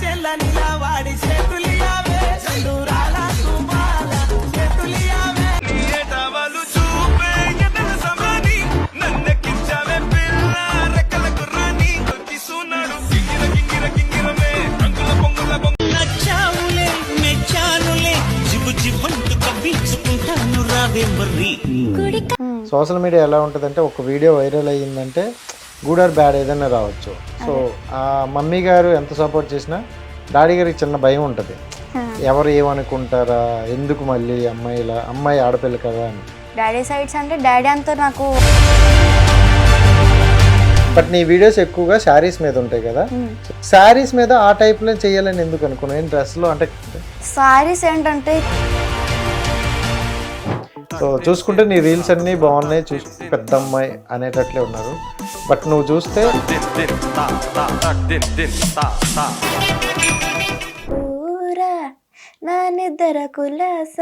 చేల నిలవాడి చేతులియావే. చందూరాల తుమాల చేతులియావే. ఏటవలు చూపే ఎదల సమని. నన్నెక్కించావే పిల్ల రెక్కల గుర్రాని తొక్కిస్తున్నాడు గింగిర గింగిర గింగిరమే రంగుల పొంగుల పొంగు. నచ్చావులే మెచ్చానులే. జిబు జిబంటు కవ్వించుకుంటాను రావే మర్రి సోషల్ మీడియా ఎలా ఉంటుందంటే ఒక వీడియో వైరల్ అయ్యిందంటే గుడ్ ఆర్ బ్యాడ్ ఏదైనా రావచ్చు. సో ఆ మమ్మీ గారు ఎంత సపోర్ట్ చేసినా డాడీ గారికి చిన్న భయం ఉంటుంది. ఎవరు ఏమనుకుంటారా? ఎందుకు మళ్ళీ అమ్మాయిలా అమ్మాయి ఆడపిల్ల కదా అని. డాడీ సైడ్స్ అంటే డాడీ అంతా నాకు బట్ నీ వీడియోస్ ఎక్కువగా శారీస్ మీద ఉంటాయి కదా. శారీస్ మీద ఆ టైప్లో చేయాలని ఎందుకు అనుకున్నాను డ్రెస్లో అంటే సారీస్ ఏంటంటే సో చూసుకుంటే నీ రీల్స్ అన్నీ బాగున్నాయి. చూసి పెద్ద అమ్మాయి అనేటట్లే ఉన్నారు. బట్ నువ్వు చూస్తే ఊరా నా నిద్ర కులాస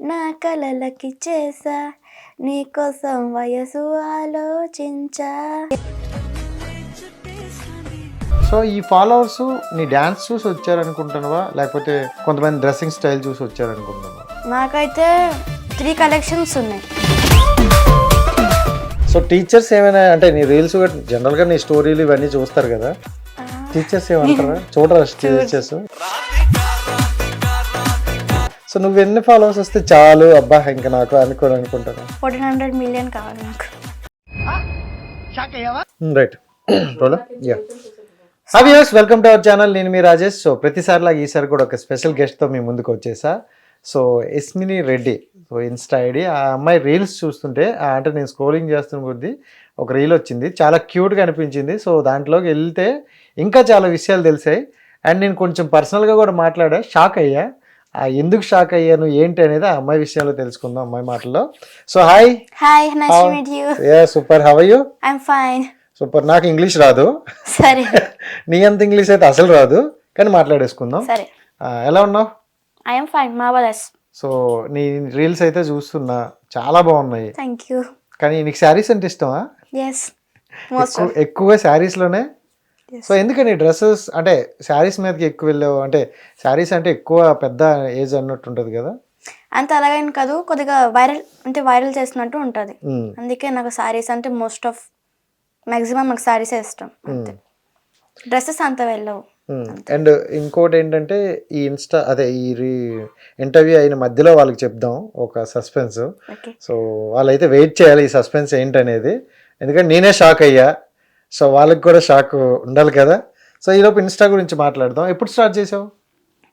నా కలలకి చేసా నీకోసం వయసు ఆలోచించా. సో ఈ ఫాలోవర్స్ నీ డ్యాన్స్ చూసి వచ్చారనుకుంటున్నావా? లేకపోతే కొంతమంది డ్రెస్సింగ్ స్టైల్ చూసి వచ్చారనుకుంటున్నావా? నాకైతే త్రీ కలెక్షన్స్ ఉన్నాయి. సో టీచర్స్ ఏమైనా అంటే నీ రీల్స్ జనరల్గా నీ స్టోరీలు ఇవన్నీ చూస్తారు కదా? టీచర్స్ ఏమంటారా? చూడరా టీచర్స్? సో నువ్వు ఎన్ని ఫాలోవర్స్ వస్తే చాలు అబ్బా ఇంకా నాకు అనుకోని అనుకుంటాను. ఫోర్టీన్ హండ్రెడ్ మిలియన్ కావాలి నాకు. రైట్ యా అవియర్స్ వెల్కమ్ టు అవర్ ఛానల్ నేను మీ రాజేష్. సో ప్రతిసారిలాగా ఈసారి కూడా ఒక స్పెషల్ గెస్ట్తో మీ ముందుకు వచ్చేసా. So Esmini Reddy so insta ID ఆ అమ్మాయి రీల్స్ చూస్తుంటే ఆ అంటే నేను స్క్రోలింగ్ చేస్తున్న కొద్దీ ఒక రీల్ వచ్చింది. చాలా క్యూట్గా అనిపించింది. సో దాంట్లోకి వెళ్తే ఇంకా చాలా విషయాలు తెలిసాయి. అండ్ నేను కొంచెం పర్సనల్గా కూడా మాట్లాడా షాక్ అయ్యా. ఆ ఎందుకు షాక్ అయ్యాను ఏంటి అనేది ఆ అమ్మాయి విషయంలో తెలుసుకుందాం అమ్మాయి మాటల్లో. So hi hi nice to meet you ya super how you I'm fine super నాకు ఇంగ్లీష్ రాదు. సరే నీ అంత ఇంగ్లీష్ అయితే అసలు రాదు. కానీ మాట్లాడేసుకుందాం. సరే. ఎలా ఉన్నావు? ఐఎమ్ ఫైన్ మార్వలస్ సో నీ రీల్స్ అయితే చూస్తున్నా. చాలా బాగున్నాయి. థ్యాంక్ యూ కానీ నీకు శారీస్ అంటే ఇష్టమా? ఎస్ ఎక్కువగా శారీస్లోనే? సో ఎందుకని డ్రెస్సెస్ అంటే శారీస్ మీదకి ఎక్కువ వెళ్ళావు? అంటే శారీస్ అంటే ఎక్కువ పెద్ద ఏజ్ అన్నట్టు ఉంటుంది కదా? అంత అలాగని కాదు. కొద్దిగా వైరల్ అంటే వైరల్ చేసినట్టు ఉంటుంది. అందుకే నాకు సారీస్ అంటే మోస్ట్ ఆఫ్ మాక్సిమం నాకు సారీసే ఇష్టం. డ్రెస్సెస్ అంత వెళ్ళవు. అండ్ ఇంకోటి ఏంటంటే ఈ ఇన్స్టా అదే ఈ రీ ఇంటర్వ్యూ అయిన మధ్యలో వాళ్ళకి చెప్దాం ఒక సస్పెన్స్ సో వాళ్ళైతే వెయిట్ చేయాలి ఈ సస్పెన్స్ ఏంటనేది. ఎందుకంటే నేనే షాక్ అయ్యా. సో వాళ్ళకి కూడా షాక్ ఉండాలి కదా. సో ఈలోపు ఇన్స్టా గురించి మాట్లాడదాం. ఎప్పుడు స్టార్ట్ చేసావు?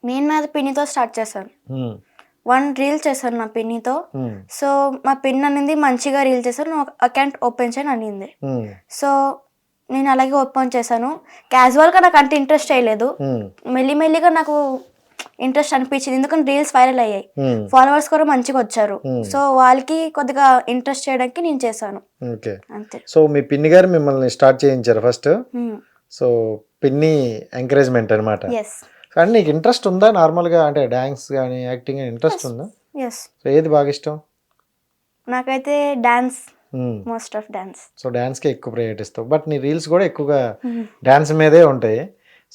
నేను నాది పిన్నితో స్టార్ట్ చేశాను. వన్ రీల్ చేశాను నా పిన్నితో. సో మా పిన్ అనేది మంచిగా రీల్ చేశాను అకౌంట్ ఓపెన్ చేయని అనింది. సో నేను అలాగే ఓపెన్ చేశాను. క్యాజువల్గా నాకు అంత ఇంట్రెస్ట్ అయ్యలేదు మ్మ్. మెల్లిమెల్లిగా నాకు ఇంట్రెస్ట్ అనిపించింది. ఎందుకంటే రీల్స్ వైరల్ అయ్యాయి. ఫాలోవర్స్ కూడా మంచిగా వచ్చారు. సో వాళ్ళకి కొద్దిగా ఇంట్రెస్ట్ చేయడానికి నేను చేశాను. ఓకే అంతే. సో మీ పిన్ని గారు మిమ్మల్ని స్టార్ట్ చేయించారు ఫస్ట్ సో పిన్ని ఎంకరేజ్మెంట్ అనమాట కానీ నీకు ఇంట్రెస్ట్ ఉందా? నార్మల్గా అంటే డ్యాన్స్ కానీ యాక్టింగ్ ఇంట్రెస్ట్ ఉందా? సో ఏది బాగా ఇష్టం? నాకైతే dance. Most of dance. So డ్యాన్స్కి ఎక్కువ ప్రయారిటీ ఇస్తావు. బట్ నీ రీల్స్ కూడా ఎక్కువగా డ్యాన్స్ మీదే ఉంటాయి.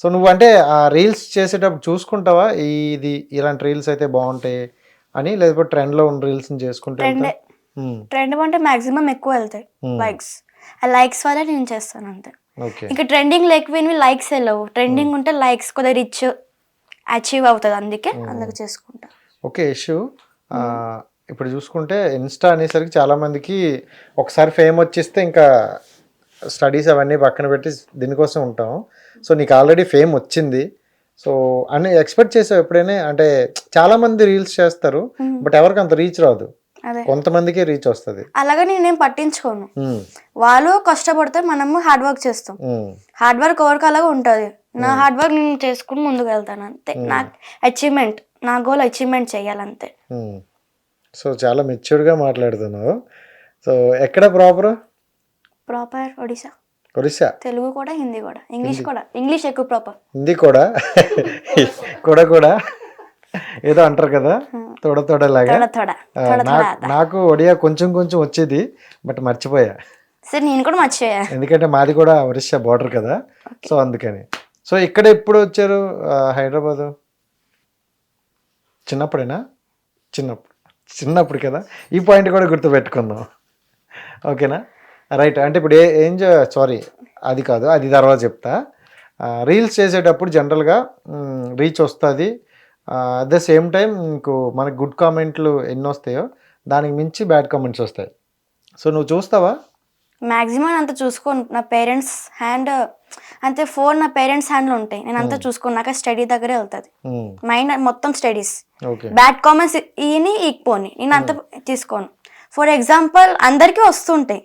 సో నువ్వు అంటే ఆ రీల్స్ చేసేటప్పుడు చూసుకుంటావా? ఇది ఇలాంటి రీల్స్ అయితే బాగుంటాయి అని లేకపోతే ట్రెండ్లో ఉన్న రీల్స్ని చేసుకుంటే ట్రెండ్? మ్మ్. ట్రెండ్ అంటే మాక్సిమం ఎక్కువ వెళ్తాయి లైక్స్. ఆ లైక్స్ వల్ల నేను చేస్తాను అంతే. ఇంకా ట్రెండింగ్ లేకపోయినవి లైక్స్ వెళ్ళవు. ట్రెండింగ్ ఉంటే లైక్స్ కొద్దిగా రిచ్ అచీవ్ అవుతుంది అందుకే అందుకు చేసుకుంటా ఓకే ఇష్యూ. ఇప్పుడు చూసుకుంటే ఇన్స్టా అనేసరికి చాలా మందికి ఒకసారి ఫేమ్ వచ్చేస్తే ఇంకా స్టడీస్ అవన్నీ పక్కన పెట్టి దీనికోసం ఉంటాం. సో నీకు ఆల్రెడీ ఫేమ్ వచ్చింది. సో అని ఎక్స్పెక్ట్ చేసావు ఎప్పుడైనా? అంటే చాలా మంది రీల్స్ చేస్తారు బట్ ఎవరికి అంత రీచ్ రాదు. కొంతమందికే రీచ్ వస్తుంది. అలాగే నేనేం పట్టించుకోను. వాళ్ళు కష్టపడితే మనము హార్డ్ వర్క్ చేస్తాం. హార్డ్ వర్క్ ఎవరికి అలాగే ఉంటుంది? నా హార్డ్ వర్క్ నేను చేసుకుని ముందుకు వెళ్తాను అంతే. నా అచీవ్మెంట్ నా గోల్ అచీవ్మెంట్ చేయాలంతే. సో చాలా మెచ్యూర్డ్గా మాట్లాడుతున్నావు. సో ఎక్కడ ప్రాపర్? ప్రాపర్ ఒడిశా. ఒరిస్సా తెలుగు కూడా హిందీ కూడా. ఇంగ్లీష్ కూడా. ఇంగ్లీష్ ఎక్కువ ప్రాపర్. హిందీ కూడా? కూడా కూడా? ఏదో అంటారు కదా తోడ ఆ, థోడా నాకు- ఒడియా కొంచెం కొంచెం వచ్చేది బట్ మర్చిపోయా. సరే నేను కూడా మర్చిపోయా. ఎందుకంటే మాది కూడా ఒరిస్సా బార్డర్ కదా సో అందుకని. సో ఇక్కడ ఎప్పుడు వచ్చారు హైదరాబాదు? చిన్నప్పుడేనా? చిన్నప్పుడు. చిన్నప్పుడు కదా? ఈ పాయింట్ కూడా గుర్తుపెట్టుకుందాం. ఓకేనా? రైట్. అంటే ఇప్పుడు ఏ ఏం సారీ అది కాదు. అది తర్వాత చెప్తా. రీల్స్ చేసేటప్పుడు జనరల్గా రీచ్ వస్తుంది. అట్ ద సేమ్ టైం మీకు మనకు గుడ్ కామెంట్లు ఎన్ని వస్తాయో దానికి మించి బ్యాడ్ కామెంట్స్ వస్తాయి. సో నువ్వు చూస్తావా? మ్యాక్సిమం అంత చూసుకోను. నా పేరెంట్స్ హ్యాండ్ అంతే ఫోన్ నా పేరెంట్స్ హ్యాండ్లో ఉంటాయి. నేను అంతా చూసుకోను నాకు స్టడీ దగ్గరే వెళ్తుంది. మైండ్ మొత్తం స్టడీస్ బ్యాడ్ కామెంట్స్ ఈని ఈక్పోని నేను అంత తీసుకోను. ఫర్ ఎగ్జాంపుల్ అందరికీ వస్తుంటాయి.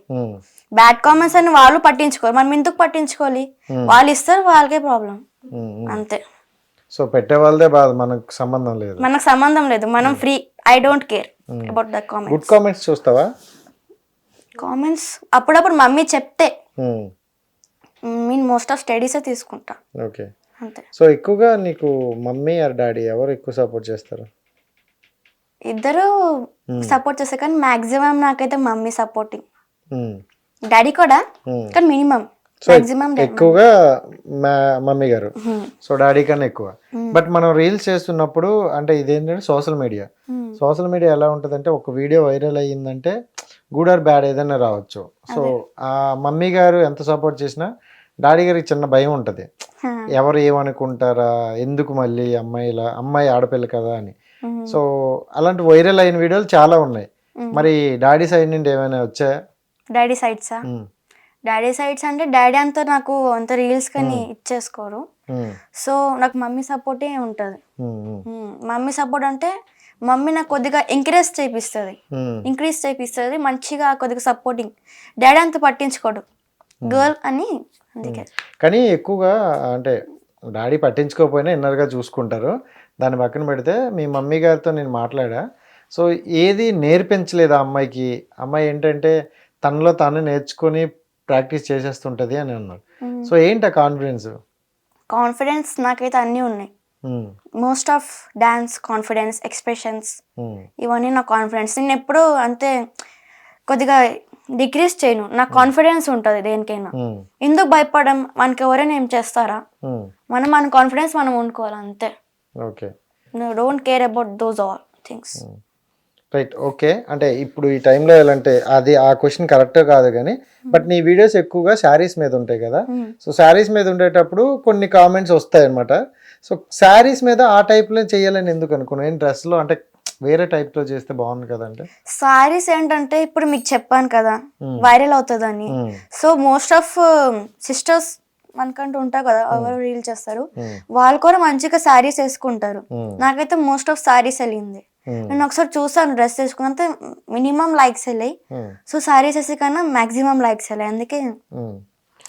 బ్యాడ్ కామెంట్స్ అని వాళ్ళు పట్టించుకోరు. మనం ఎందుకు పట్టించుకోవాలి? వాళ్ళు ఇస్తారు వాళ్ళకే ప్రాబ్లం అంతే. సో పెట్టే వాళ్ళదే బాధ. మనకు సంబంధం లేదు. మనకు సంబంధం లేదు. మనం free I don't care about the comments good comments చూస్తావా? కామెంట్స్ అప్పుడప్పుడు మమ్మీ చెప్తే. Hmm. నేను మోస్ట్ ఆఫ్ స్టడీసే తీసుకుంటా. ఓకే. అంతే. సో ఎక్కువగా నీకు మమ్మీ ఆర్ డాడీ ఎవరు ఎక్కువ సపోర్ట్ చేస్తారు? ఇద్దరు సపోర్ట్ చేస్తారు కానీ మాక్సిమం నాకైతే మమ్మీ సపోర్టింగ్ Hmm. డాడీ కూడా Hmm. కానీ మినిమం సో ఎక్కువగా మా మమ్మీ గారు. సో డాడీ కన్నా ఎక్కువ. బట్ మనం రీల్స్ చేస్తున్నప్పుడు అంటే ఇదేంటంటే సోషల్ మీడియా సోషల్ మీడియా ఎలా ఉంటుందంటే ఒక వీడియో వైరల్ అయ్యిందంటే గుడ్ ఆర్ బ్యాడ్ ఏదైనా రావచ్చు. సో ఆ మమ్మీ గారు ఎంత సపోర్ట్ చేసినా డాడీ గారికి చిన్న భయం ఉంటుంది. ఎవరు ఏమనుకుంటారా? ఎందుకు మళ్ళీ అమ్మాయిలా అమ్మాయి ఆడపిల్ల కదా అని. సో అలాంటి వైరల్ అయిన వీడియోలు చాలా ఉన్నాయి. మరి డాడీ సైడ్ నుండి ఏమైనా వచ్చాయా డాడీ సైడ్సా? డాడీ సైడ్స్ అంటే డాడీ అంతా నాకు అంత రీల్స్ కానీ ఇచ్చేసుకోరు. సో నాకు మమ్మీ సపోర్టే ఉంటుంది. మమ్మీ సపోర్ట్ అంటే మమ్మీ నాకు కొద్దిగా ఎంకరేజ్ చేపిస్తుంది. ఇంక్రీజ్ చేపిస్తుంది. మంచిగా కొద్దిగా సపోర్టింగ్. డాడీ అంత పట్టించుకోడు. గర్ల్ అని అందుకే. కానీ ఎక్కువగా అంటే డాడీ పట్టించుకోకపోయినా ఇన్నర్గా చూసుకుంటారు. దాన్ని పక్కన పెడితే మీ మమ్మీ గారితో నేను మాట్లాడా. సో ఏది నేర్పించలేదు ఆ అమ్మాయికి. అమ్మాయి ఏంటంటే తనలో తాను నేర్చుకొని ప్రాక్టీస్ చేసేస్తుంటది అని అన్నారు సో ఏంటి ఆ కాన్ఫిడెన్స్? కాన్ఫిడెన్స్ నాకైతే అన్నీ ఉన్నాయి. Most of dance confidence expressions ఇవన్నీ నా కాన్ఫిడెన్స్ నేను ఎప్పుడు అంతే కొద్దిగా డిక్రీస్ చేయను. నాకు కాన్ఫిడెన్స్ ఉంటుంది దేనికైనా. ఎందుకు భయపడడం మనకి ఎవరైనా ఏం చేస్తారా? మనం మన కాన్ఫిడెన్స్ మనం ఉండుకోవాలి అంతే. Okay don't care about those all things right okay అంటే ఇప్పుడు ఈ టైంలో అంటే అది ఆ క్వశ్చన్ కరెక్ట్ కాదు కానీ బట్ నీ వీడియోస్ ఎక్కువగా శారీస్ మీద ఉంటాయి కదా. సో శారీస్ మీద ఉండేటప్పుడు కొన్ని కామెంట్స్ వస్తాయి అనమాట సో శారీస్ మీద ఆ టైప్లో చేయాలని ఎందుకు అనుకున్నాను నేను డ్రెస్లో అంటే వేరే టైప్లో చేస్తే బాగుంది కదంటే? సారీస్ ఏంటంటే ఇప్పుడు మీకు చెప్పాను కదా వైరల్ అవుతుందని. సో మోస్ట్ ఆఫ్ సిస్టర్స్ మనకంటూ ఉంటారు కదా ఎవరు రీల్ చేస్తారు. వాళ్ళు కూడా మంచిగా శారీస్ వేసుకుంటారు. నాకైతే మోస్ట్ ఆఫ్ శారీస్ వెళ్ళింది. నేను ఒకసారి చూసాను డ్రెస్ వేసుకున్నంత మినిమం లైక్స్ వెళ్ళాయి. సో శారీస్ వేసే కన్నా మాక్సిమం లైక్స్ వెళ్ళాయి. అందుకే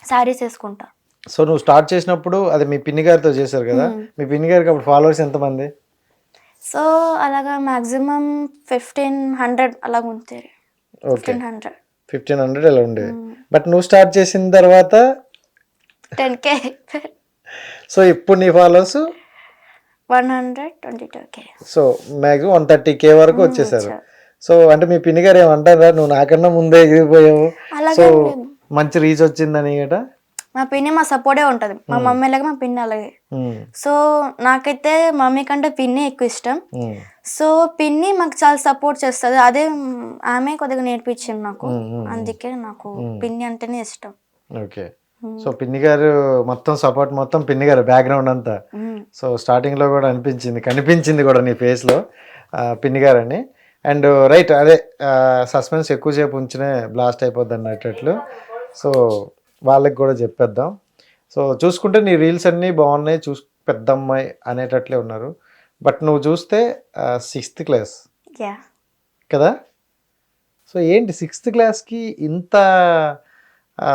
శారీస్ వేసుకుంటా. సో నువ్వు స్టార్ట్ చేసినప్పుడు అది మీ పిన్ని గారితో చేశారు కదా? మీ పిన్ని గారికి అప్పుడు ఫాలోవర్స్ ఎంతమంది? సో అలాగా మాక్సిమం ఫిఫ్టీన్ హండ్రెడ్ అలాగ ఉంటాయి okay. Fifteen hundred. Fifteen hundred అలా ఉండేది? బట్ నువ్వు స్టార్ట్ చేసిన తర్వాత టెన్ కే. సో ఇప్పుడు నీ followers? One hundred twenty two K. So maximum one thirty K వరకు వచ్చేసారు. సో అంటే మీ పిన్ని గారు ఏమంటారా? నువ్వు నాకన్నా ముందే ఎగిరిపోయావు. సో. మంచి రీచ్ వచ్చిందని గట మా పిన్ని మా సపోర్టే ఉంటుంది. మా మమ్మీ అలాగే మా పిన్ని అలాగే. సో నాకైతే మమ్మీ కంటే పిన్ని ఎక్కువ ఇష్టం. సో పిన్ని మాకు చాలా సపోర్ట్ చేస్తుంది. అదే ఆమె కొద్దిగా నేర్పించింది నాకు. అందుకే నాకు పిన్ని అంటేనే ఇష్టం. ఓకే. సో పిన్ని గారు మొత్తం సపోర్ట్ మొత్తం పిన్ని గారు బ్యాక్గ్రౌండ్ అంతా. సో స్టార్టింగ్లో కూడా అనిపించింది కనిపించింది కూడా నీ ఫేస్లో పిన్ని గారు అని అండ్ రైట్ అదే సస్పెన్స్ ఎక్కువసేపు ఉంచినే బ్లాస్ట్ అయిపోద్ది అన్నట్లు సో వాళ్ళకి కూడా చెప్పేద్దాం. సో చూసుకుంటే నీ రీల్స్ అన్నీ బాగున్నాయి చూస్ పెద్ద అమ్మాయి అనేటట్లే ఉన్నారు. బట్ నువ్వు చూస్తే సిక్స్త్ క్లాస్ కదా? సో ఏంటి సిక్స్త్ క్లాస్కి ఇంత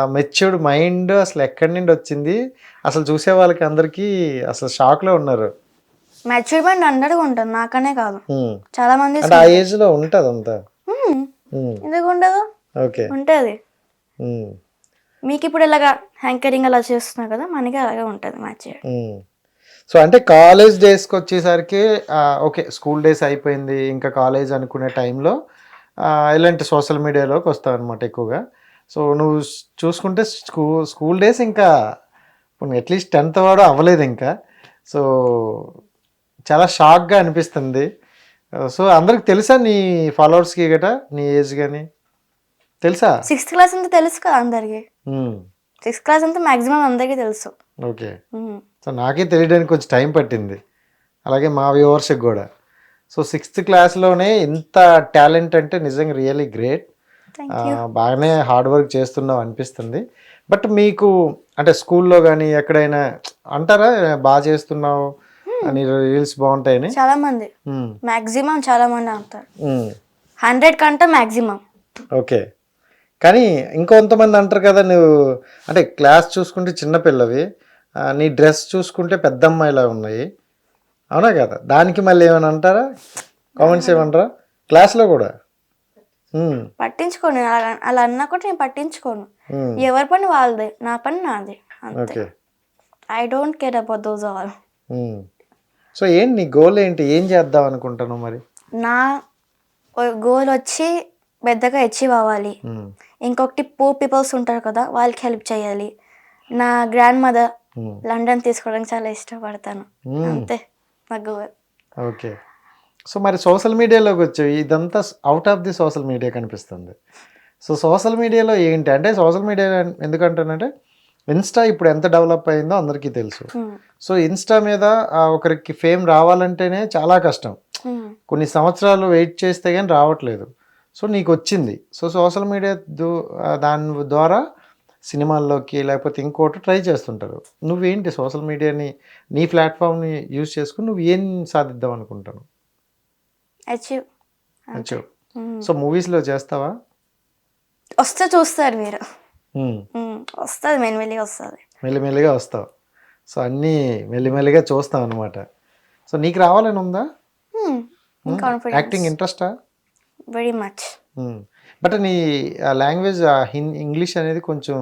మెచ్యూర్డ్ మైండ్ అసలు ఎక్కడి నుండి వచ్చింది? అసలు చూసే వాళ్ళకి అందరికీ అసలు షాక్లో ఉన్నారు. మెచ్యూర్మెంట్ అందరికీ ఉంటుంది నాకనే కాదు. చాలా మంది అంటే ఆ ఏజ్లో ఉంటుంది అంతా. ఎందుకు ఉండదు? ఓకే. ఉంటుంది. మీకు ఇప్పుడు ఇలాగా హ్యాంకరింగ్ అలా చేస్తున్నారు కదా మనకి అలాగే ఉంటుంది హ్మ్. సో అంటే కాలేజ్ డేస్కి వచ్చేసరికి ఓకే స్కూల్ డేస్ అయిపోయింది ఇంకా కాలేజ్ అనుకునే టైంలో ఇలాంటి సోషల్ మీడియాలోకి వస్తావు అనమాట ఎక్కువగా. సో నువ్వు చూసుకుంటే స్కూ స్కూల్ డేస్ ఇంకా అట్లీస్ట్ టెన్త్ వాడు అవ్వలేదు ఇంకా. సో చాలా షాక్గా అనిపిస్తుంది. సో అందరికి తెలుసా నీ ఫాలోవర్స్కి గట నీ ఏజ్ కానీ తెలుసా? సిక్స్త్ క్లాస్ అంతా తెలుసు కదా అందరికి. సిక్స్త్ క్లాస్ అంతా మాక్సిమం అందరికీ తెలుసు. ఓకే. సో నాకే తెలియడానికి కొంచెం టైం పట్టింది. అలాగే మా వ్యూవర్స్కి కూడా. సో సిక్స్త్ క్లాస్లోనే ఇంత టాలెంట్ అంటే నిజంగా రియలీ గ్రేట్ థ్యాంక్ బాగానే హార్డ్ వర్క్ చేస్తున్నావు అనిపిస్తుంది. బట్ మీకు అంటే స్కూల్లో కానీ ఎక్కడైనా అంటారా బాగా చేస్తున్నావు అని రీల్స్ బాగుంటాయని? చాలా మంది. మాక్సిమం చాలా మంది అంటారు. హండ్రెడ్ కంటే మాక్సిమం ఓకే కానీ ఇంకొంతమంది అంటారు కదా నువ్వు అంటే క్లాస్ చూసుకుంటే చిన్నపిల్లవి నీ డ్రెస్ చూసుకుంటే పెద్ద అమ్మాయిలా ఉన్నాయి. అవునా కదా? దానికి మళ్ళీ ఏమైనా అంటారా? కామెంట్స్ ఏమంటారా? క్లాస్లో కూడా? పట్టించుకోను. అలా అలా అన్నా కూడా నేను పట్టించుకోను. ఎవరి పని వాళ్ళదే నా పని నాదే అంతే. I don't care about those all. So ఏంటి నీ గోల్ ఏంటి? ఏం చేద్దాం అనుకుంటాను మరి? నా గోల్ వచ్చి పెద్దగా అచీవ్ అవ్వాలి. ఇంకొకటి పూర్ పీపుల్స్ ఉంటారు కదా వాళ్ళకి హెల్ప్ చేయాలి. నా గ్రాండ్ మదర్ లండన్ తీసుకోవడానికి చాలా ఇష్టపడతాను. అంతే నా గోల్ ఓకే. సో మరి సోషల్ మీడియాలోకి వచ్చావు ఇదంతా out of the social media కనిపిస్తుంది. సో సోషల్ మీడియాలో ఏంటి? అంటే సోషల్ మీడియా ఎందుకంటానంటే ఇన్స్టా ఇప్పుడు ఎంత డెవలప్ అయిందో అందరికీ తెలుసు. సో ఇన్స్టా మీద ఒకరికి ఫేమ్ రావాలంటేనే చాలా కష్టం. కొన్ని సంవత్సరాలు వెయిట్ చేస్తే కానీ రావట్లేదు. సో నీకు వచ్చింది సో సోషల్ మీడియా దాని ద్వారా సినిమాల్లోకి లేకపోతే ఇంకోటి ట్రై చేస్తుంటారు. నువ్వేంటి సోషల్ మీడియాని నీ ప్లాట్ఫామ్ని యూజ్ చేసుకుని నువ్వు ఏం సాధిద్దాం అనుకుంటాను? అచీవ్. సో మూవీస్లో చేస్తావా? వస్తే చూస్తారు మీరు. వస్తుంది మెల్లిమెల్లిగా వస్తుంది. మెల్లిమెల్లిగా వస్తావు. సో అన్నీ మెల్లిమెల్లిగా చూస్తాం అనమాట సో నీకు రావాలని ఉందా? యాక్టింగ్ ఇంట్రెస్టా వెరీ మచ్ బట్ నీ లాంగ్వేజ్ ఇంగ్లీష్ అనేది కొంచెం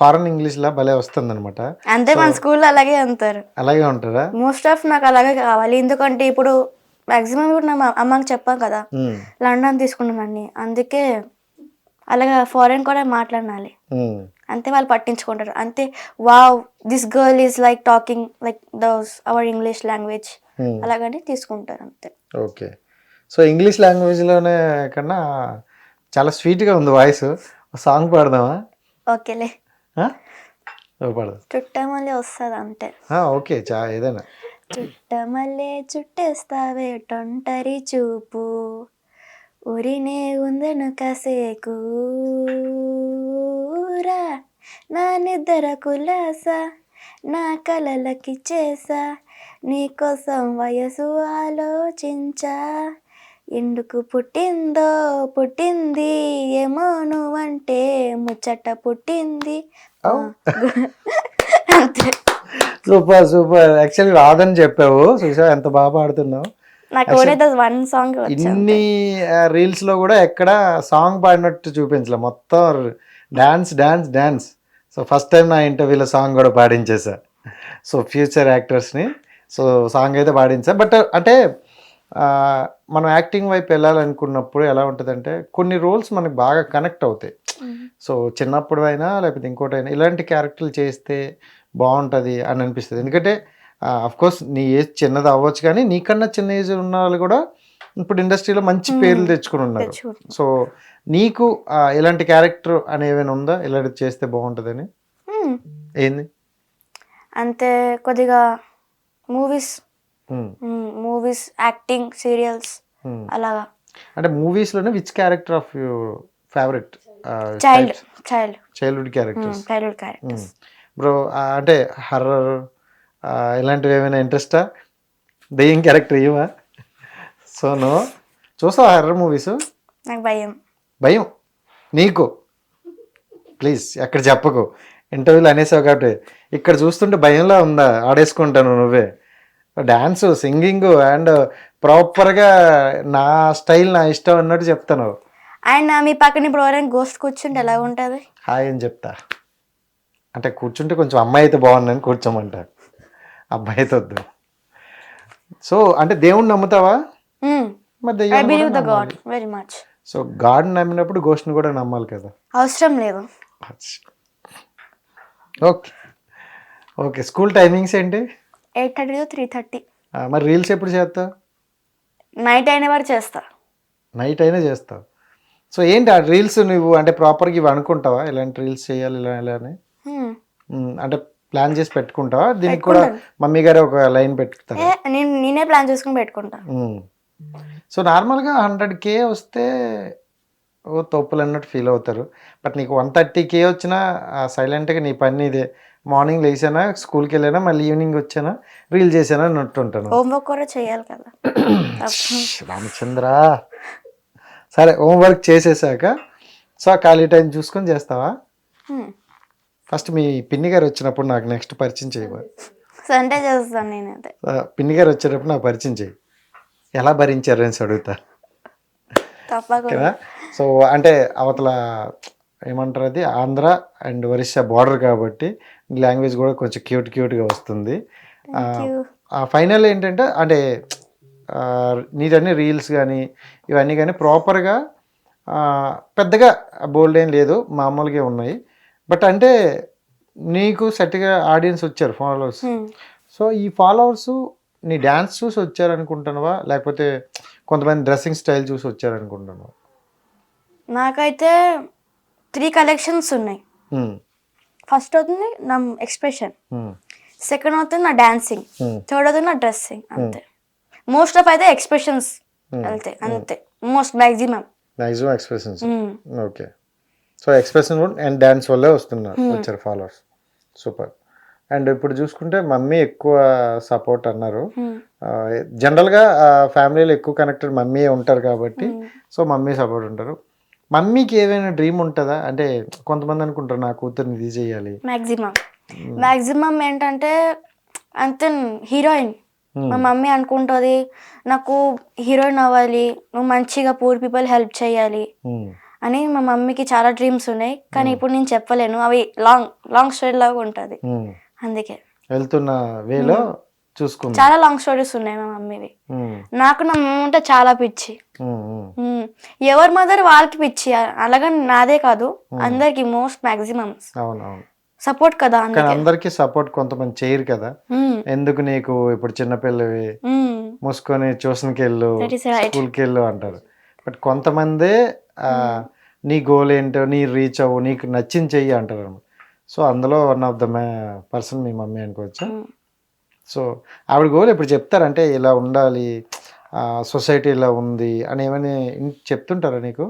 ఫారెన్ ఇంగ్లీష్లా భలే వస్తుందన్నమాట. అంతే మన స్కూల్లో అలాగే అంటారు. అలాగే ఉంటారా? మోస్ట్ ఆఫ్ నాకు అలాగే కావాలి. ఎందుకంటే ఇప్పుడు మాక్సిమం ఇప్పుడు నా అమ్మకి చెప్పాం కదా. లండన్ తీసుకున్నానని అందుకే అలాగా ఫారెన్ కూడా మాట్లాడాలి. ఉమ్, అంతే వాళ్ళు పట్టించుకుంటారు. అంతే wow this girl is like talking like those our English language Hmm. అలాగని తీసుకుంటారు అంతే. ఓకే సో ఇంగ్లీష్ లాంగ్వేజ్లోనే కన్నా చాలా స్వీట్గా ఉంది వాయిస్ సాంగ్ పాడదామా? ఓకేలే పాడదాం చుట్టమల్లే వస్తుంది అంతే. ఓకే చా ఏదైనా. చుట్టమల్లే చుట్టేస్తావే టొంటరి చూపు. ఉరినే ఉందను కసేకు. నా నిద్ర కులాస నా కలలకి చేసా నీకోసం వయసు ఆలోచించా. ఎందుకు పుట్టిందో పుట్టింది ఏమో నువ్వంటే ముచ్చట పుట్టింది. అంతే. Super super. యాక్చువల్లీ రాదని చెప్పావు. చూసా ఎంత బాగా పాడుతున్నావు? నాకు వన్ సాంగ్ ఇన్ని రీల్స్లో కూడా ఎక్కడ సాంగ్ పాడినట్టు చూపించలే. మొత్తం dance dance dance so first time నా ఇంటర్వ్యూలో సాంగ్ కూడా పాడించేసా సో ఫ్యూచర్ యాక్టర్స్ని సో సాంగ్ అయితే పాడించా. బట్ అంటే మనం యాక్టింగ్ వైపు వెళ్ళాలనుకున్నప్పుడు ఎలా ఉంటుందంటే కొన్ని రోల్స్ మనకు బాగా కనెక్ట్ అవుతాయి. సో చిన్నప్పుడు అయినా లేకపోతే ఇంకోటైనా ఇలాంటి క్యారెక్టర్లు చేస్తే బాగుంటుంది అని అనిపిస్తుంది. ఎందుకంటే కోర్స్ నీ ఏజ్ చిన్నది అవ్వచ్చు కానీ నీకన్నా చిన్న ఏజ్ ఉన్న వాళ్ళు కూడా ఇప్పుడు ఇండస్ట్రీలో మంచి పేర్లు తెచ్చుకుని ఉన్నారు. సో నీకు ఇలాంటి క్యారెక్టర్ అని ఏమైనా ఉందా? ఇలాంటిది చేస్తే బాగుంటుందని. ఏంది? అంతే కొద్దిగా మూవీస్ మూవీస్ యాక్టింగ్ సీరియల్స్. అలాగా. అంటే మూవీస్లోనే which character of you favourite child child childhood characters childhood characters bro అంటే హర్రర్ ఇలాంటివి ఏమైనా ఇంట్రెస్టా దెయ్యం క్యారెక్టర్ ఇవ్వవా సో నో చూసావా హర్రర్ మూవీస్ నాకు భయం. భయం? నీకు? ప్లీజ్ ఎక్కడ చెప్పకు. ఇంటర్వ్యూలు అనేసావు కాబట్టి. ఇక్కడ చూస్తుంటే భయంలా ఉందా? ఆడేసుకుంటాను నువ్వే. డ్యాన్స్ సింగింగ్ అండ్ ప్రాపర్గా నా స్టైల్ నా ఇష్టం అన్నట్టు చెప్తాను. అండ్ మీ పక్కన ఇప్పుడు ఎవరైనా గోస్ట్ కూర్చుంటే ఎలా ఉంటుంది? హాయ్ అని చెప్తా. అంటే కూర్చుంటే కొంచెం అమ్మాయి అయితే బాగుందని కూర్చోమంట. అబ్బాయి అయితే వద్దు. సో అంటే దేవుణ్ణి నమ్ముతావా. వెరీ మచ్ సో గాడ్ నమ్మినప్పుడు గోష్ని కూడా నమ్మాలి కదా. అవసరం లేదు. ఓకే. ఓకే స్కూల్ టైమింగ్స్ ఏంటి? Eight thirty to three thirty. మరి రీల్స్ ఎప్పుడు చేస్తావు నైట్ అయిన వరకు చేస్తా. నైట్ అయినా చేస్తావు సో ఏంటి ఆ రీల్స్ నువ్వు అంటే ప్రాపర్గా ఇవి అనుకుంటావా? ఇలాంటి రీల్స్ చేయాలి ఇలా ఇలా అని? అంటే ప్లాన్ చేసి పెట్టుకుంటావా? దీనికి కూడా మమ్మీ గారే ఒక లైన్ పెట్టుకుంటారు. ఏ నేను నేనే ప్లాన్ చేసుకుని పెట్టుకుంటా. సో నార్మల్గా హండ్రెడ్ కే వస్తే ఓ తప్పులు అన్నట్టు ఫీల్ అవుతారు. బట్ నీకు వన్ థర్టీ కే వచ్చినా సైలెంట్గా నీ పని ఇదే. మార్నింగ్ లేచానా స్కూల్కి వెళ్ళానా మళ్ళీ ఈవినింగ్ వచ్చానా రీల్ చేసానా అన్నట్టు ఉంటాను. హోంవర్క్ కూడా చేయాలి కదా. రామచంద్ర. సరే హోంవర్క్ చేసేసాక సో ఖాళీ టైం చూసుకొని చేస్తావా. ఫస్ట్ మీ పిన్ని గారు వచ్చినప్పుడు నాకు నెక్స్ట్ పరిచయం చేయబోయే సండే చేస్తాను నేనైతే పిన్ని గారు వచ్చేటప్పుడు నాకు పరిచయం చేయి. ఎలా భరించారు అని అడుగుతా. ఓకేనా సో అంటే అవతల ఏమంటారు అది ఆంధ్ర అండ్ ఒరిస్సా బార్డర్ కాబట్టి లాంగ్వేజ్ కూడా కొంచెం క్యూట్ క్యూట్గా వస్తుంది. ఫైనల్ ఏంటంటే అంటే ఆ, నీదన్నీ రీల్స్ కానీ ఇవన్నీ కానీ ప్రాపర్గా పెద్దగా బోల్డ్ ఏం లేదు మామూలుగా ఉన్నాయి. బట్ అంటే నీకు సెట్గా ఆడియన్స్ వచ్చారు ఫాలోవర్స్. హ్మ్. సో ఈ ఫాలోవర్స్ నీ డ్యాన్స్ చూసి వచ్చారనుకుంటున్నావా? లేకపోతే కొంతమంది డ్రెస్సింగ్ స్టైల్ చూసి వచ్చారనుకుంటున్నావా? నాకైతే త్రీ కలెక్షన్స్ ఉన్నాయి. ఫస్ట్ అవుతుంది నా ఎక్స్ప్రెషన్. సెకండ్ అవుతుంది నా డాన్సింగ్. థర్డ్ అవుతుంది నా డ్రెస్సింగ్. అంతే. మోస్ట్ ఆఫ్ అయితే ఎక్స్ప్రెషన్స్ వెళ్తాయి అంతే most maximum maximum expressions. Okay. So expression and dance వల్లే వస్తున్నారు వచ్చారు ఫాలోవర్స్. సూపర్. అండ్ ఇప్పుడు చూసుకుంటే మమ్మీ ఎక్కువ సపోర్ట్ అన్నారు. జనరల్గా ఫ్యామిలీలో ఎక్కువ కనెక్టెడ్ మమ్మీ ఉంటారు కాబట్టి సో మమ్మీ సపోర్ట్ ఉంటారు. మమ్మీకి ఏదైనా డ్రీమ్ ఉంటుందా? అంటే కొంతమంది అనుకుంటారు నా కూతుర్ని ఇది చేయాలి. మ్యాక్సిమం మ్యాక్సిమం ఏంటంటే అంతే హీరోయిన్. మా మమ్మీ అనుకుంటుంది నాకు హీరోయిన్ అవ్వాలి నువ్వు మంచిగా పూర్ పీపుల్ హెల్ప్ చేయాలి అని మా మమ్మీకి చాలా డ్రీమ్స్ ఉన్నాయి. కానీ ఇప్పుడు నేను చెప్పలేను. అవి లాంగ్ లాంగ్ స్టోరీ లాగా ఉంటుంది. అందుకే. వెళ్తున్న వేలో చూసుకుందాం. చాలా లాంగ్ స్టోరీస్ ఉన్నాయి మా మమ్మీవి. నాకు నా మమ్మీ అంటే చాలా పిచ్చి. ఎవరి మదర్ వాళ్ళకి పిచ్చి? అలాగే నాదే కాదు అందరికి మోస్ట్ మాక్సిమం అవును అవును సపోర్ట్ కదా అందరికి సపోర్ట్ కొంతమంది చేయరు కదా. ఎందుకు నీకు ఇప్పుడు చిన్నపిల్లవి. మూసుకొని ట్యూషన్కి వెళ్ళు. స్కూల్కి వెళ్ళు అంటారు. బట్ కొంతమందే నీ గోల్ ఏంటో నీ రీచ్ అవ్వు నీకు నచ్చింది చెయ్యి అంటారు సో అందులో one of the may person me mummy అనుకోవచ్చు. సో ఆవిడ గోల్ ఇప్పుడు చెప్తారంటే ఇలా ఉండాలి సొసైటీ ఇలా ఉంది అని ఏమైనా చెప్తుంటారా నీకు.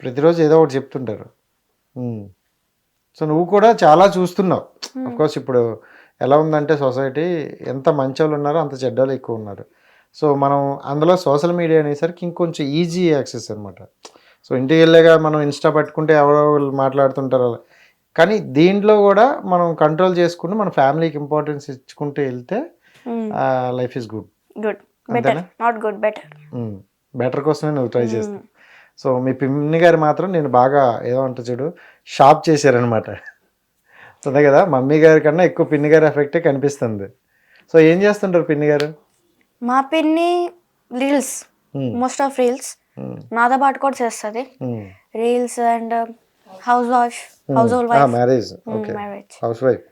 ప్రతిరోజు ఏదో ఒకటి చెప్తుంటారు. సో నువ్వు కూడా చాలా చూస్తున్నావు. కోర్స్ ఇప్పుడు ఎలా ఉందంటే సొసైటీ ఎంత మంచోళ్ళు ఉన్నారో అంత చెడ్డోళ్ళు ఎక్కువ ఉన్నారు. సో మనం అందులో సోషల్ మీడియా అనేసరికి ఇంకొంచెం ఈజీ యాక్సెస్ అనమాట సో ఇంటికి వెళ్ళాక మనం ఇన్స్టా పట్టుకుంటే ఎవరో వాళ్ళు మాట్లాడుతుంటారు కానీ దీంట్లో కూడా మనం కంట్రోల్ చేసుకుంటూ మన ఫ్యామిలీకి ఇంపార్టెన్స్ ఇచ్చుకుంటూ వెళ్తే. Life is good good better not good better better కోసమే నువ్వు ట్రై చేస్తావు. సో మీ పిన్ని గారు మాత్రం నేను బాగా ఏదో అంట చూడు షాప్ చేశారనమాట సో అదే కదా? మమ్మీ గారి కన్నా ఎక్కువ పిన్ని గారి ఎఫెక్టే కనిపిస్తుంది. సో ఏం చేస్తుంటారు పిన్ని గారు? మా పిన్ని రీల్స్. Most of reels. నాతో పాటు కూడా చేస్తుంది. Reels and house wife house hold wife marriage okay marriage house wife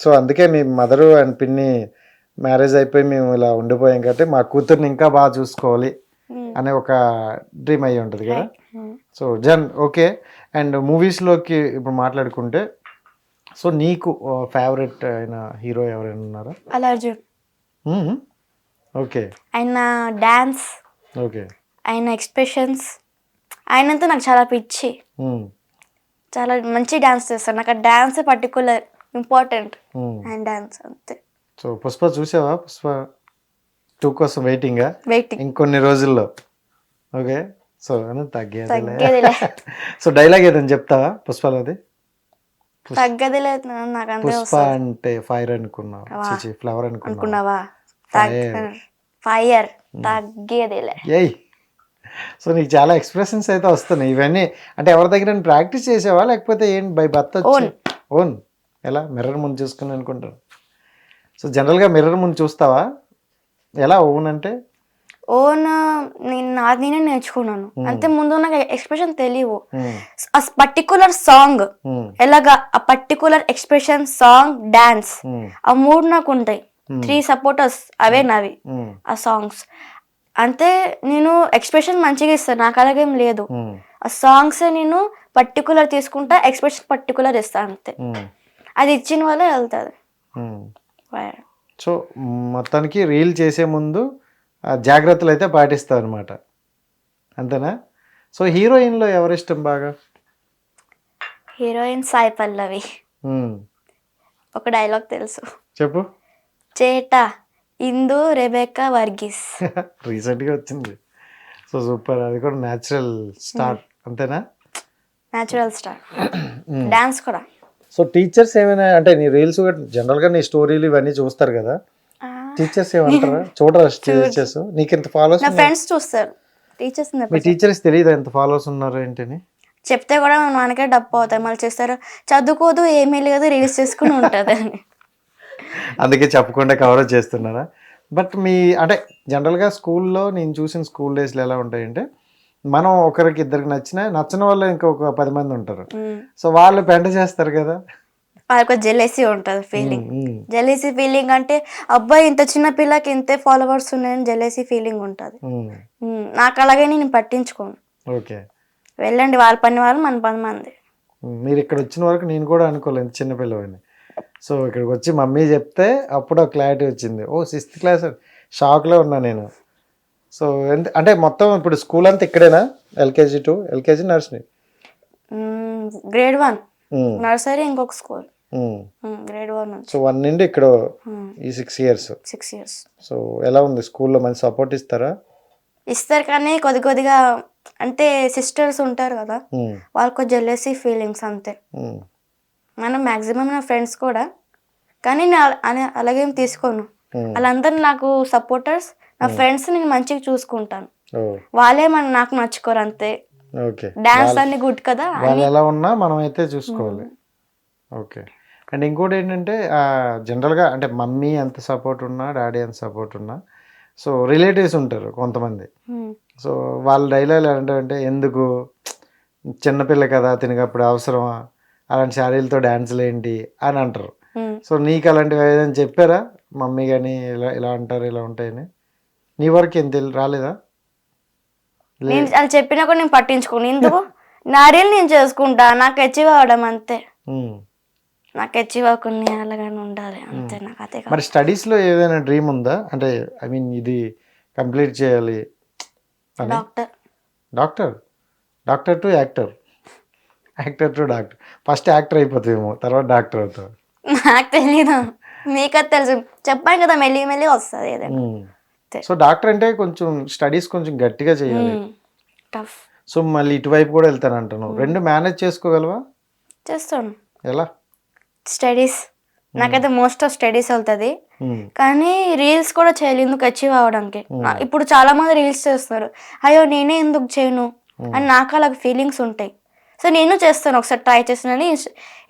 so అందుకే మీ మదరు అండ్ పిన్ని మ్యారేజ్ అయిపోయి మేము ఇలా ఉండిపోయాం కాబట్టి మా కూతుర్ని ఇంకా బాగా చూసుకోవాలి అనే ఒక డ్రీమ్ అయ్యి ఉంటుంది కదా? సో జన్ ఓకే అండ్ మూవీస్లోకి ఇప్పుడు మాట్లాడుకుంటే సో నీకు ఫేవరెట్ అయిన హీరో ఎవరైనా ఉన్నారా? అల్లు అర్జున్. మ్మ్. ఓకే ఆయన డాన్స్ ఓకే ఆయన ఎక్స్ప్రెషన్స్ ఆయనంతా నాకు చాలా పిచ్చి. చాలా మంచి డాన్స్ చేస్తాడు నాకు ఆ డాన్స్ పర్టికులర్ ఇంపార్టెంట్. ఆయన డాన్స్ అంతే. సో పుష్ప చూసావా? పుష్ప టూ కోసం వెయిటింగా వెయిటింగ్ ఇంకొన్ని రోజుల్లో. ఓకే సో తగ్గేదిలే. తగ్గేదిలే. సో డైలాగ్ ఏదని చెప్తావా పుష్పలోది తగ్గదిలే నాకు పుష్ప అంటే ఫైర్ అనుకున్నావు. ఫ్లవర్ అనుకున్నావు? ఫైర్ తగ్గేదిలే. ఏయ్ సో నీకు చాలా ఎక్స్ప్రెషన్స్ అయితే వస్తున్నాయి. ఇవన్నీ అంటే ఎవరి దగ్గర ప్రాక్టీస్ చేసావా? లేకపోతే ఏంటి బై బర్త్ వచ్చి ఓన్ ఎలా? మిర్రర్ ముందు చూసుకుని అనుకుంటారు. సో జనరల్గా మిర్రర్ ముందు చూస్తావా? ఎలా ఓన్ అంటే? ఓన్ నేను నాది నేనే నేర్చుకున్నాను. అంతే ముందు నాకు ఎక్స్ప్రెషన్ తెలియవు ఉమ్, ఆ పర్టికులర్ సాంగ్ ఉమ్, ఎలాగా? ఆ పర్టికులర్ ఎక్స్ప్రెషన్ సాంగ్ డాన్స్ ఆ మూడు నాకు ఉంటాయి. త్రీ సపోర్టర్స్ అవే నావి. ఆ సాంగ్స్ అంతే నేను ఎక్స్ప్రెషన్ మంచిగా ఇస్తాను నాకు అలాగేం లేదు. ఆ సాంగ్స్ నేను పర్టికులర్ తీసుకుంటా ఎక్స్ప్రెషన్ పర్టికులర్ ఇస్తా అంతే. అది ఇచ్చిన వల్లే వెళ్తుంది. సో మొత్తానికి రీల్ చేసే ముందు జాగ్రత్తలు అయితే పాటిస్తావు అనమాట అంతేనా? సో హీరోయిన్లో ఎవరిష్టం బాగా? హీరోయిన్ సాయి పల్లవి. ఒక డైలాగ్ తెలుసు. చెప్పు. చేట. ఇందు రెబెకా వర్గీస్. రీసెంట్గా వచ్చింది. సో సూపర్ అది కూడా న్యాచురల్ స్టార్ట్ అంతేనా? న్యాచురల్ స్టార్ డాన్స్ కూడా. సో టీచర్స్ ఏమైనా అంటే నీ రీల్స్ జనరల్గా నీ స్టోరీలు ఇవన్నీ చూస్తారు కదా? టీచర్స్ ఏమంటారా? చూడరా టీచర్స్ నీకు ఎంత ఫాలోవర్స్ నా ఫ్రెండ్స్ చూస్తారు. టీచర్స్ మీ టీచర్స్ తెలియదు ఎంత ఫాలోవర్స్ ఉన్నారు ఏంటని? చెప్తే కూడా మనకే డబ్బు అవుతాయి మళ్ళీ చేస్తారు. చదువుకోదు ఏమీ లేదు రీల్స్ చేసుకుని ఉంటుంది అని. అందుకే చెప్పకుండా కవర్ చేస్తున్నారా? బట్ మీ అంటే జనరల్గా స్కూల్లో నేను చూసిన స్కూల్ డేస్లో ఎలా ఉంటాయంటే మనం ఒకరికి ఇద్దరికి నచ్చిన నచ్చిన వాళ్ళు ఇంకొక పది మంది ఉంటారు. సో వాళ్ళు పెంట చేస్తారు కదా? వాళ్ళకి జెలసీ ఉంటుంది ఫీలింగ్ జెలసీ ఫీలింగ్ అంటే అబ్బాయి ఇంత చిన్న పిల్లకి ఇంతే ఫాలోవర్స్ ఉన్నాయని జెలసీ ఫీలింగ్ ఉంటుంది. నాకు అలాగే నేను పట్టించుకోను. ఓకే. వెళ్ళండి వాళ్ళ పని వాళ్ళు మన పని మంది. మీరు ఇక్కడ వచ్చిన వరకు నేను కూడా అనుకోలేదు చిన్న పిల్లవాడిని. సో ఇక్కడికి వచ్చి మమ్మీ చెప్తే అప్పుడు ఒక క్లారిటీ వచ్చింది. ఓ సిక్స్త్ క్లాస్ షాక్లో ఉన్నా నేను. సో అంటే మొత్తం ఇప్పుడు స్కూల్ అంతా ఇక్కడేనా? LKG to LKG nursery grade one nursery ఇంకొక school grade one so one నుండి ఇక్కడ ఈ six years six years so ఎలా ఉంది? స్కూల్లో మంచి సపోర్ట్ ఇస్తారా? ఇస్తారు కానీ కొద్ది కొద్దిగా అంటే సిస్టర్స్ ఉంటారు కదా వాళ్ళకు జెల్లసీ ఫీలింగ్స్ అంతే. మనం మ్యాక్సిమం నా ఫ్రెండ్స్ కూడా. కానీ నేను అల- అలా- అలాగేం తీసుకోను. వాళ్ళందరూ నాకు సపోర్టర్స్ నా ఫ్రెండ్స్ నేను మంచిగా చూసుకుంటాను. వాళ్ళే మన నాకు నచ్చుకోరు అంతే. ఓకే. డాన్స్ అన్ని గుడ్ కదా? వాళ్ళు ఎలా ఉన్నా మనం అయితే చూసుకోవాలి ఓకే. అండ్ ఇంకోటి ఏంటంటే జనరల్గా అంటే మమ్మీ ఎంత సపోర్ట్ ఉన్నా డాడీ ఎంత సపోర్ట్ ఉన్నా సో రిలేటివ్స్ ఉంటారు కొంతమంది. సో వాళ్ళ డైలాగ్ అంటే ఎందుకు? చిన్నపిల్ల కదా తినకి అప్పుడు అవసరమా? అలాంటి శారీలతో డ్యాన్సులు ఏంటి అని అంటారు. సో నీకు అలాంటివి ఏదైనా చెప్పారా? మమ్మీ కానీ ఇలా ఇలా అంటారు ఇలా ఉంటాయని. నీ వరకు ఏం తెలి రాలేదా? నేను అది చెప్పినా కూడా నేను పట్టించుకోను. ఎందుకు? నా రీల్ నేను చేసుకుంటా నాకు అచీవ్ అవ్వడం అంతే. నాకు అచీవ్ అవ్వకుండా అలాగని ఉండాలి అంతే నాకు అదే. మరి స్టడీస్లో ఏదైనా డ్రీమ్ ఉందా? అంటే ఐ మీన్ ఇది కంప్లీట్ చేయాలి doctor. Doctor? Doctor to actor? Actor to doctor. First actor అయిపోతావేమో తర్వాత డాక్టర్ అవుతావు. నాకు తెలీదు. మీకది తెలుసు. చెప్పాను కదా మెల్లి మెల్లి వస్తుంది ఏదైనా. సో డాక్టర్ అంటే కొంచెం స్టడీస్ కొంచెం గట్టిగా చేయాలి. టఫ్. సో మళ్ళీ ఇటువైపు కూడా వెళ్తాను అంటున్నావు. రెండు మేనేజ్ చేసుకోగలవా? చేస్తాను. ఎలా? స్టడీస్. నాకైతే మోస్ట్ ఆఫ్ స్టడీస్ వెళ్తుంది. కానీ రీల్స్ కూడా చేయాలి ఎందుకు అచీవ్ అవ్వడానికి? నా- ఇప్పుడు చాలా మంది రీల్స్ చేస్తున్నారు. అయ్యో నేనే ఎందుకు చేయను? అని నాకు అలా ఫీలింగ్స్ ఉంటాయి. సో నేను చేస్తాను ఒకసారి ట్రై చేస్తున్నాను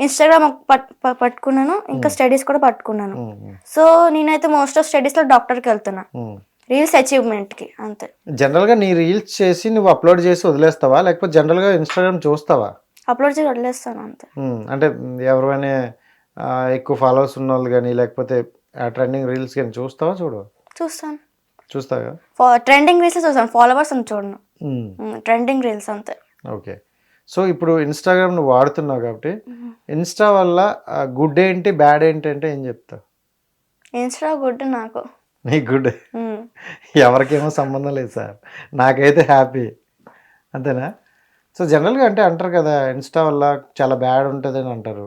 ఇన్స్టాగ్రామ్ పట్టుకున్నాను ఇంకా స్టడీస్ కూడా పట్టుకున్నాను. సో నేనైతే మోస్ట్ ఆఫ్ స్టడీస్లో డాక్టర్కి వెళ్తున్నా. రీల్స్ అచీవ్మెంట్కి అంతే. జనరల్గా నీ రీల్స్ చేసి నువ్వు అప్లోడ్ చేసి వదిలేస్తావా? లేకపోతే జనరల్గా ఇన్స్టాగ్రామ్ చూస్తావా? అప్లోడ్ చేసి వదిలేస్తాను అంతే. అంటే ఎవరైనా ఎక్కువ ఫాలోవర్స్ ఉన్న వాళ్ళు కానీ లేకపోతే ట్రెండింగ్ రీల్స్ కానీ చూస్తావా? చూడు చూస్తాను. చూస్తావా? ట్రెండింగ్ రీల్స్ చూస్తాను ఫాలోవర్స్ అని చూడను. ట్రెండింగ్ రీల్స్ అంతే. ఓకే. సో ఇప్పుడు ఇన్స్టాగ్రామ్ నువ్వు వాడుతున్నావు కాబట్టి ఇన్స్టా వల్ల గుడ్ ఏంటి బ్యాడ్ ఏంటి అంటే ఏం చెప్తావు? ఇన్స్టా గుడ్ నాకు. నీకు గుడ్. ఎవరికేమో సంబంధం లేదు సార్. నాకైతే హ్యాపీ. అంతేనా? సో జనరల్గా అంటే అంటారు కదా ఇన్స్టా వల్ల చాలా బ్యాడ్ ఉంటుంది అని అంటారు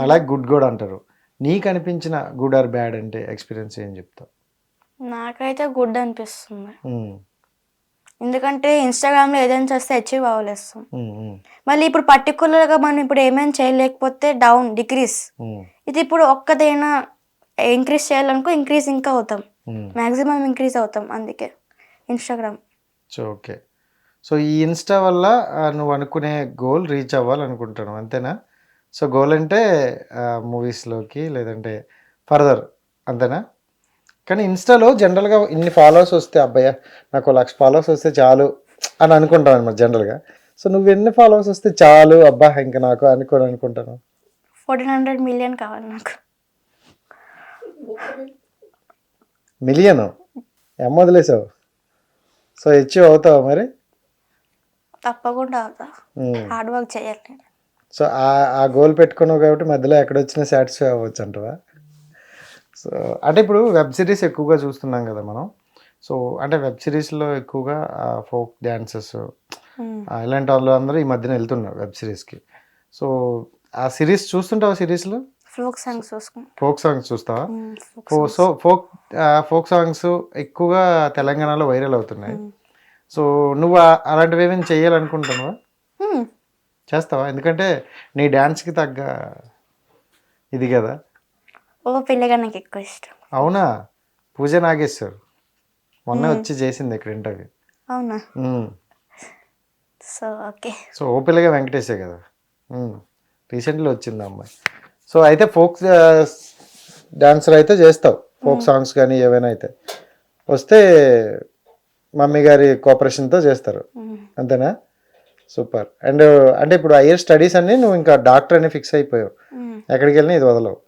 అలాగే గుడ్ కూడా అంటారు. నీకు అనిపించిన గుడ్ ఆర్ బ్యాడ్ అంటే ఎక్స్పీరియన్స్ ఏం చెప్తావు? నాకైతే గుడ్ అనిపిస్తుంది. ఎందుకంటే ఇన్స్టాగ్రామ్లో ఏదైనా చేస్తే అచీవ్ అవ్వలేస్తాం. మళ్ళీ ఇప్పుడు పర్టికులర్గా మనం ఇప్పుడు ఏమైనా చేయలేకపోతే డౌన్ డిక్రీస్ ఇది ఇప్పుడు ఒక్కదైనా ఇంక్రీజ్ చేయాలనుకో ఇంక్రీజ్ ఇంకా అవుతాం. మ్యాక్సిమం ఇంక్రీజ్ అవుతాం అందుకే ఇన్స్టాగ్రామ్ సో ఓకే సో ఈ ఇన్స్టా వల్ల నువ్వు అనుకునే గోల్ రీచ్ అవ్వాలనుకుంటాను అంతేనా? సో గోల్ అంటే మూవీస్లోకి లేదంటే ఫర్దర్ అంతేనా? కానీ ఇన్స్టాలో జనరల్గా ఇన్ని ఫాలోవర్స్ వస్తే అబ్బాయి నాకు లక్ష ఫాలోవర్స్ వస్తే చాలు అని అనుకుంటాను అనమాట జనరల్గా. సో నువ్వు ఎన్ని ఫాలోవర్స్ వస్తే చాలు అబ్బా ఇంకా నాకు అనుకోని అనుకుంటాను. ఫోర్టీన్ హండ్రెడ్ మిలియన్ కావాలి నాకు. మిలియన్? ఏం వదిలేసావు? సో హెచ్ అవుతావు మరి? తప్పకుండా అవుతా. హార్డ్ వర్క్ చేయాలి సో ఆ ఆ గోల్ పెట్టుకున్నావు కాబట్టి మధ్యలో ఎక్కడొచ్చినా సాటిస్ఫై అవ్వచ్చు అంటవా? సో అంటే ఇప్పుడు వెబ్ సిరీస్ ఎక్కువగా చూస్తున్నాం కదా మనం. సో అంటే వెబ్ సిరీస్లో ఎక్కువగా ఫోక్ డ్యాన్సెస్. ఇలాంటి వాళ్ళు అందరూ ఈ మధ్యన వెళ్తున్నారు వెబ్ సిరీస్కి. సో ఆ సిరీస్ చూస్తుంటావా సిరీస్లో? ఫోక్ సాంగ్స్ చూసుకుంటా ఫోక్ సాంగ్స్ చూస్తావా? సో ఫోక్ ఫోక్ సాంగ్స్ ఎక్కువగా తెలంగాణలో వైరల్ అవుతున్నాయి. సో నువ్వు అలాంటివి ఏమైనా చేయాలనుకుంటున్నావా. చేస్తావా? ఎందుకంటే నీ డ్యాన్స్కి తగ్గ ఇది కదా. ఓ పిల్లగా నాకు ఎక్కువ ఇష్టం. అవునా? పూజ నాగేశ్వర్. మొన్న వచ్చి చేసింది ఇక్కడ ఇంటర్వ్యూ. అవునా? So okay. సో ఓపిల్గా వెంకటేశే కదా. రీసెంట్లీ వచ్చింది అమ్మాయి. సో అయితే ఫోక్ డాన్సర్ అయితే చేస్తావు. ఫోక్ సాంగ్స్ కానీ ఏవైనా అయితే. వస్తే మమ్మీ గారి కోఆపరేషన్తో చేస్తారు. అంతేనా? సూపర్. అండ్ అంటే ఇప్పుడు హయ్యర్ స్టడీస్ అన్ని నువ్వు ఇంకా డాక్టర్ అని ఫిక్స్ అయిపోయావు. ఎక్కడికి వెళ్ళినా ఇది వదలవు.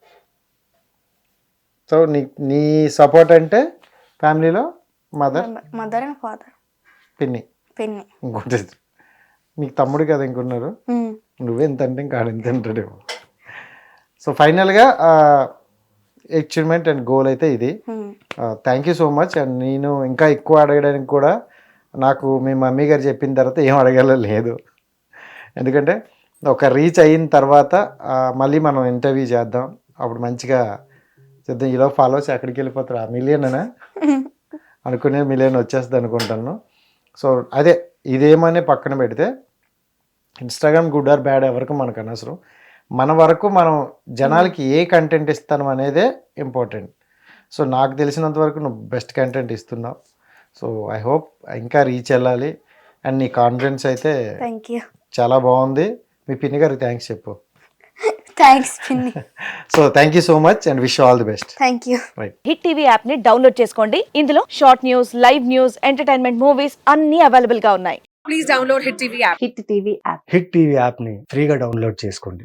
సో నీ నీ సపోర్ట్ అంటే ఫ్యామిలీలో మదర్? Mother and father. పిన్ని. పిన్ని. ఇంకోటి నీకు తమ్ముడు కదా ఇంకున్నారు. నువ్వే ఎంత అంటే ఇంకా ఎంత అంటాడేమో. సో ఫైనల్గా అచీవ్మెంట్ అండ్ గోల్ అయితే ఇది. Thank you so much and నేను ఇంకా ఎక్కువ అడగడానికి కూడా నాకు మీ మమ్మీ గారు చెప్పిన తర్వాత ఏం అడగాల లేదు. ఎందుకంటే ఒక రీచ్ అయిన తర్వాత మళ్ళీ మనం ఇంటర్వ్యూ చేద్దాం. అప్పుడు మంచిగా చేద్దాం ఈలో ఫాలోవర్స్ ఎక్కడికి వెళ్ళిపోతారు. ఆ మిలియన్ అనా? అనుకునే మిలియన్ వచ్చేస్తుంది అనుకుంటాను. సో అదే ఇదేమని పక్కన పెడితే ఇన్స్టాగ్రామ్ గుడ్ ఆర్ బ్యాడ్ ఎవరికి మనకు అనవసరం. మన వరకు మనం జనాలకి ఏ కంటెంట్ ఇస్తాను అనేదే ఇంపార్టెంట్ సో నాకు తెలిసినంత వరకు నువ్వు బెస్ట్ కంటెంట్ ఇస్తున్నావు. సో ఐ హోప్ ఇంకా రీచ్ వెళ్ళాలి. అండ్ నీ కాన్ఫిడెన్స్ అయితే చాలా బాగుంది. మీ పిన్ని గారికి థ్యాంక్స్ చెప్పు. థ్యాంక్స్ పిన్ని so thank you so much and wish all the best thank you right hit TV యాప్ని డౌన్లోడ్ చేసుకోండి. ఇందులో short news live news entertainment movies అన్ని అవైలబుల్గా ఉన్నాయి. హిట్ టీవీ యాప్ని ఫ్రీగా డౌన్లోడ్ చేసుకోండి.